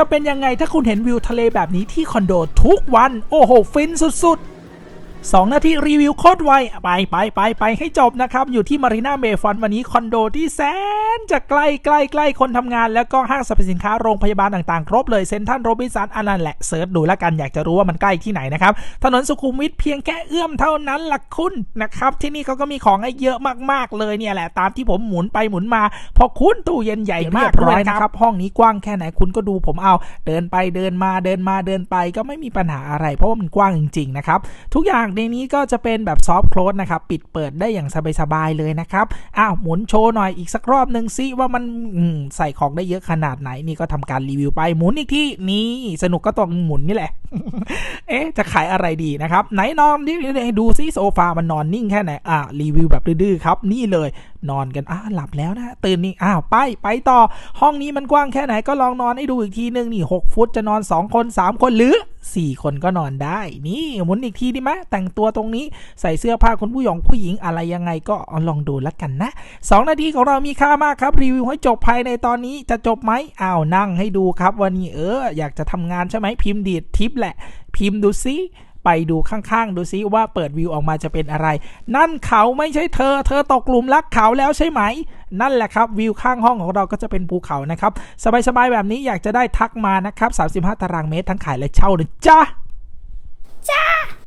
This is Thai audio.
จะเป็นยังไงถ้าคุณเห็นวิวทะเลแบบนี้ที่คอนโดทุกวัน โอ้โห ฟินสุดๆ 2 นาทีรีวิวโคตรไว ไปไปไปไปให้จบนะครับ อยู่ที่มารีนาเบฟอนวันนี้คอนโดที่แสนจะใกล้ใกล้ใกล้คนทำงาน แล้วก็ห้างสรรพสินค้าโรงพยาบาลต่างๆ ครบเลยเซ็นทรัลโรบินสันอันนั้นแหละเซิร์ชดูแล้วกันอยากจะรู้ว่ามันใกล้ที่ไหนนะครับ ถนนสุขุมวิทเพียงแค่เอื้อมเท่านั้นล่ะคุณนะครับ ที่นี่เขาก็มีของให้เยอะมากๆเลยเนี่ยแหละตามที่ผมหมุนไปหมุนมาพอคุณตู้เย็นใหญ่มากเลยนะครับห้องนี้กว้างแค่ไหนคุณก็ดูผมเอาเดินไปเดินมาเดินมาเดินไปก็ไม่มีปัญหาอะไร เพราะว่ามันกว้างจริงๆนะครับทุกอย่างในนี้ก็จะเป็นแบบซอฟต์โคลสนะครับ ปิดเปิดได้อย่างสบายๆเลยนะครับ อ้าว หมุนโชว์หน่อยอีกสักรอบหนึ่งซิว่ามันมใส่ของได้เยอะขนาดไหน นี่ก็ทำการรีวิวไป หมุนอีกที่นี่สนุกก็ต้องหมุนนี่แหละ เอ๊ะ จะขายอะไรดีนะครับ ไหนนอนดิดูซิโซฟามันนอนนิ่งแค่ไหน อะรีวิวแบบดื้อๆครับ นี่เลยนอนกันอะหลับแล้วนะ ตื่นนี่อ้าวไปไปต่อ ห้องนี้มันกว้างแค่ไหนก็ลองนอนให้ดูอีกทีนึงนี่6ฟุตจะนอน 2 คน 3 คนหรือ 4 คนก็นอนได้ นี่หมุนอีกทีดีไหมแต่งตัวตรงนี้ใส่เสื้อผ้าคนผู้หญิงผู้หญิงอะไรยังไงก็ลองดูแล้วกันนะ 2 นาทีของเรามีค่ามากครับ รีวิวให้จบภายในตอนนี้จะจบไหมอ้าวนั่งให้ดูครับวันนี้เอออยากจะทำงานใช่ไหมพิมพ์ดีดทิปแหละ พิมพ์ดูซิ ไปดูข้างๆ ดูซิว่าเปิดวิวออกมาจะเป็นอะไร นั่นเขาไม่ใช่เธอ เธอตกหลุมรักเขาแล้วใช่ไหม นั่นแหละครับวิวข้างห้องของเราก็จะเป็นภูเขานะครับ สบายๆแบบนี้อยากจะได้ทักมานะครับ 35 ตารางเมตรทั้งขายและเช่าเลยจ้า